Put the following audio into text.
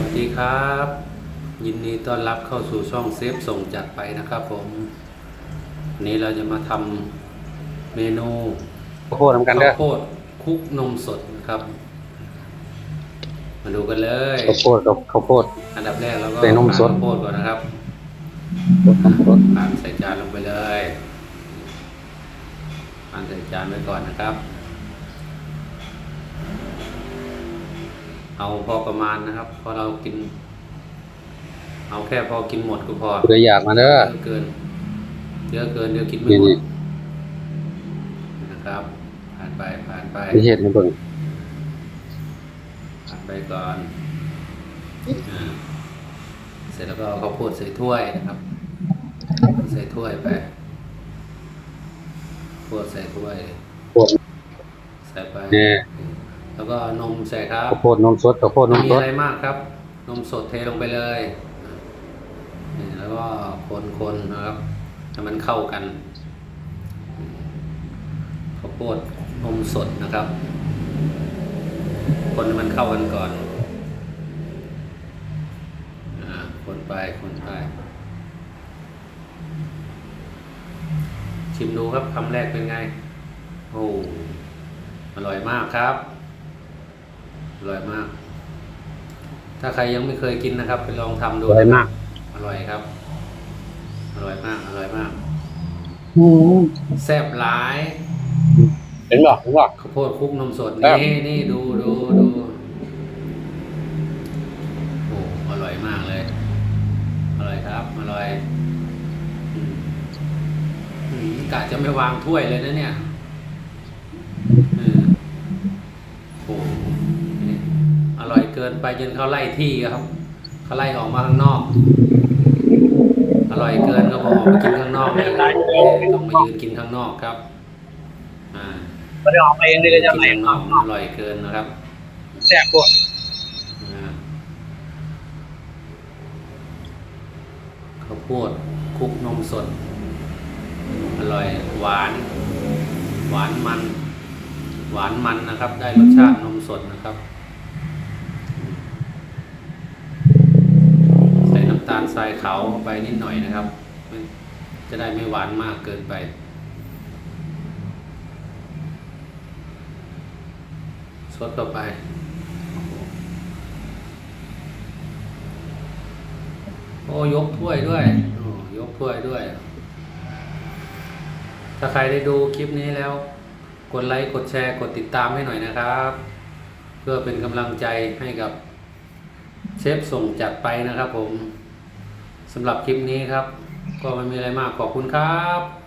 วัสดีครับ ยินดีต้อนรับเข้าสู่ช่องเซฟส่งจัดไปนะครับผมวันนี้เราจะมาทำเมนูข้าวโพดทำกันเด้อข้าวโพดคลุกนมสดนะครับ มาดูกันเลย ข้าวโพดกับข้าวโพด อันดับแรกเราก็ใส่นมสดข้าวโพดก่อนนะครับข้าวโพดผ่านใส่จานลงไปเลยผ่านใส่จานไว้ก่อนนะครับ เอาพอประมาณนะครับพอเรากิน เอาแค่พอกินหมดก็พอเรืออยากมาเด้อเยอะเกินเยอะเกินเดี๋ยวกินไม่หมนี่ดนะครับ ผ่านไปผ่านไปนี่เห็ดในเบิ่งผ่านไปก่อนอ่าเสร็จแล้วก็เอาข้าวโพดใส่ถ้วยนะครับ ใส่ถ้วยไปข้าวโพดใส่ถ้วยโพดใส่ไปนี่ แล้วก็นมใส่ครับข้าวโพดนมสดข้าวโพดนไม่มมีสดอะไรมากครับ นมสดเทลงไปเลยนี่แล้วก็คนๆนะครับให้มันเข้ากันข้าวโพดนมสดนะครับ คนให้มันเข้ากันก่อนอ่าคนไปคนไปชิมดูครับคำแรกเป็นไง โอ้ อร่อยมากครับอ ร่อยมาก ถ้าใครยังไม่เคยกินนะครับ ไปลองทำดูอร่อยมาก อร่อยครับ อร่อยมาก อร่อยมากอืมแซ่บหลาย เห็นบ่เห็นบ่ข้าวโพดคลุกนมสดครับนี่นี่ดูดูดูโอ้อร่อยมากเลย อร่อยครับ อร่อยอืมอืมกะจะไม่วางถ้วยเลยนะเนี่ยเออโอ้นี่อ ร่อยเกินไปจนเขาไล่ที่ครับเขาไล่ออกมาข้างนอก อร่อยเกินก็บอกออกมากินข้างนอกเลยต้องมายืนกินข้างนอกครับ อ่าไม่ได้ออกมาเองเลยจะกินไปข้างนอกอร่อยเกินนะครับแซ่บปวดอ่าข้าวโพดคลุกนมสด อร่อยหวาน หวานมัน หวานมันนะครับ ได้รสชาตินมสดนะครับ ใส่น้ำตาลทรายขาวเขาไปนิดหน่อยนะครับ จะได้ไม่หวานมากเกินไป สดเข้าไป โอ้ยกถ้วยด้วยโอ้ยกถ้วยด้วย ถ้าใครได้ดูคลิปนี้แล้ว กดไลค์ กดแชร์ กดติดตามให้หน่อยนะครับ เพื่อเป็นกำลังใจให้กับเชฟส่งจัดไปนะครับผม สำหรับคลิปนี้ครับ ก็ไม่มีอะไรมากขอบคุณครับ